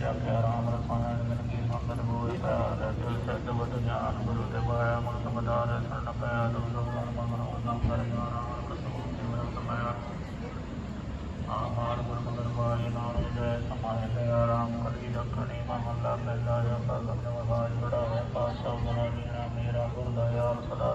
ਜਾਪਿਆ ਰਾਮ ਰਸਾਇਣ ਮਿਲ ਕੇ ਸੰਗਤ ਬੋਲ ਪਿਆਰ ਦਿਲ ਸਿੱਧ ਬੁੱਧ ਜਾਨ ਗੁਰੂ ਤੇ ਪਾਇਆ ਮਨ ਸਮਦਾਰ ਸਰਨ ਪਿਆ ਦੁਖ ਦੁਖ ਮਨ ਮਨ ਉਦਮ ਕਰ ਜਾਣਾ ਕਸੂ ਜੀਵਨ ਸਮਾਇਆ ਆਮਾਰ ਗੁਰ ਮਗਰ ਪਾਏ ਨਾਮ ਜੈ ਸਮਾਏ ਦਇਆ ਰਾਮ ਕਲੀ ਰੱਖਣੀ ਮਹੱਲਾ ਪਹਿਲਾ ਜਾਂ ਸਗਨ ਨਵਾਜ ਬੜਾਵੇ ਪਾਸ਼ਾ ਗੁਣਾ ਲੀਣਾ ਮੇਰਾ ਗੁਰ ਦਇਆਲ ਸਦਾ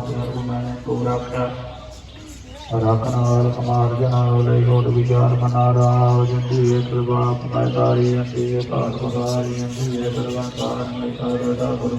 ਕਹਿ ਨਾ ਤਨ ਬਸਾਲਾ ਮੋਹਿ ਜੀ ਨਾਮ ਹੋਇਆ ਸਾਰਾ ਕੰਨੀ ਕੁਲ ਸਤ ਸਰਾਇਆ ਰਖਨਾਲ ਕਮਾਰ ਜਨਾਲ ਲਈ ਹੋਟ ਵਿਚਾਰ ਮਨਾ ਰਾਵ ਜੰਦੀ ਹੈ ਪ੍ਰਭਾਪ ਮੈਦਾਰੀ ਅੰਦੀ ਹੈ ਪਾਸ ਪਗਾਰੀ ਅੰਦੀ ਹੈ ਸਰਵੰਤਾਰ ਮੈਂ ਸਰਦਾ ਗੁਰੂ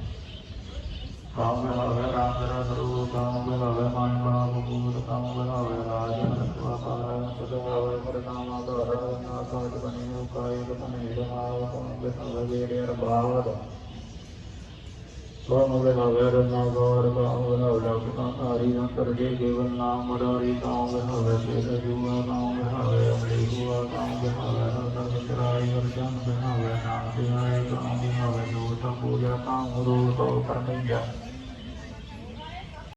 ਕਾਮ ਵਿਹਾਵੇ ਰਾਮ ਤੇਰਾ ਸਰੂਪ ਕਾਮ ਵਿਹਾਵੇ ਮਾਨ ਬਣਾ ਬੂਤ ਕਾਮ ਵਿਹਾਵੇ ਰਾਜ ਰਤਵਾ ਪਾਰ ਸਦਾ ਹੋਵੇ ਆਧਾਰ ਨਾ ਸਾਜ ਬਣੀ ਕਾਇ ਬਤਨੇ ਰਹਾਵ ਕਾਮ ਵਿਹਾਵੇ ਵੇੜੇ ਰਬਾਵ ਕਾਮ ਵਿਹਾਵੇ ਰਨਾ ਗੌਰ ਕਾਮ ਵਿਹਾਵੇ ਲਗ ਕਾਰੀ ਅੰਤਰ ਜੇ ਕੇਵਲ ਨਾਮ ਮਰਾਰੀ ਕਾਮ ਵਿਹਾਵੇ ਸੇਤ ਜੂਆ ਕਾਮ ਵਿਹਾਵੇ ਅਮਲੀ ਹੁਆ ਕਾਮ ਵਿਹਾਵੇ ਨਦਰ ਮਿਤਰਾਈ ਅਰਜਨ ਵਿਹਾਵੇ ਨਾਮ ਧਿਆਏ ਕਾਮ ਵਿਹਾਵੇ ਲੋਟ ਪੂਜਾ ਕਾਮ ਗੁਰੂ ਤੋ